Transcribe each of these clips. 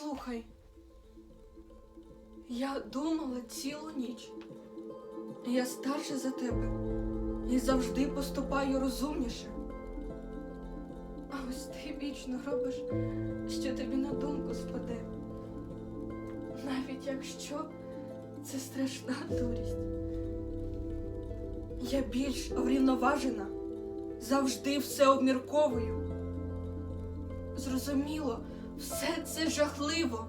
Послухай, я думала цілу ніч. Я старша за тебе і завжди поступаю розумніше. А ось ти вічно робиш, що тобі на думку спаде. Навіть якщо це страшна дурість. Я більш врівноважена, завжди все обмірковую. Зрозуміло, все це жахливо.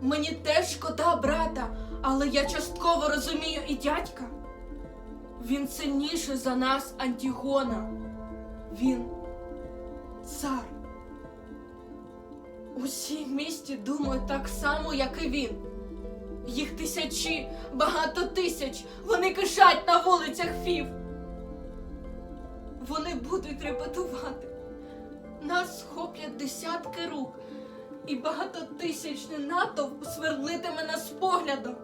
Мені теж шкода брата, але я частково розумію і дядька. Він сильніший за нас, Антігона. Він цар. Усі в місті думають так само, як і він. Їх тисячі, багато тисяч, вони кишать на вулицях Фів. Вони будуть репетувати. Нас схоплять десятки рук, і багатотисячний натовп сверлитиме нас поглядом.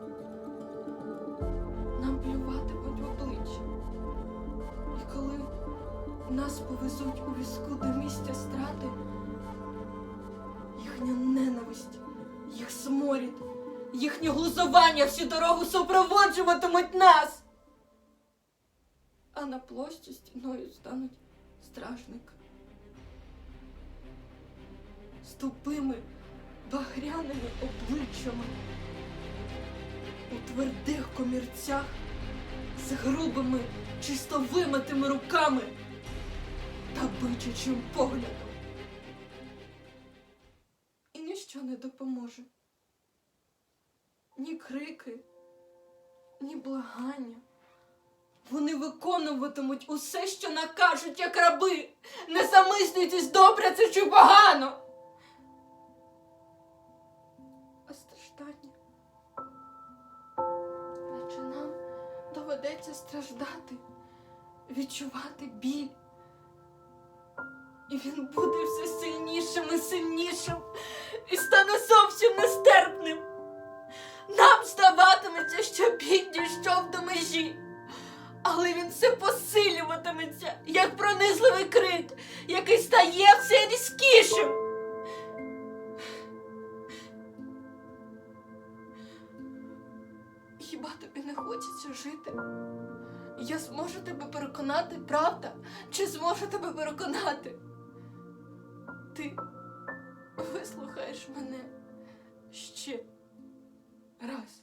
Нам плюватимуть обличчя. І коли нас повезуть у візку до місця страти, їхня ненависть, їх сморід, їхнє глузування всю дорогу супроводжуватимуть нас. А на площі стіною стануть стражники. З тупими багряними обличчями, у твердих комірцях, з грубими чисто вимитими руками та бичачим поглядом. І ніщо не допоможе. Ні крики, ні благання. Вони виконуватимуть усе, що накажуть, як раби. Не замислюйтесь, добре це чи погано. Страждання. Наче нам доведеться страждати, відчувати біль. І він буде все сильнішим і сильнішим і стане зовсім нестерпним. Нам здаватиметься, що біль дійшов до межі. Але він все посилюватиметься, як пронизливий крик, який стає все різкішим. Хіба тобі не хочеться жити? Я зможу тебе переконати, правда? Чи зможу тебе переконати? Ти вислухаєш мене ще раз.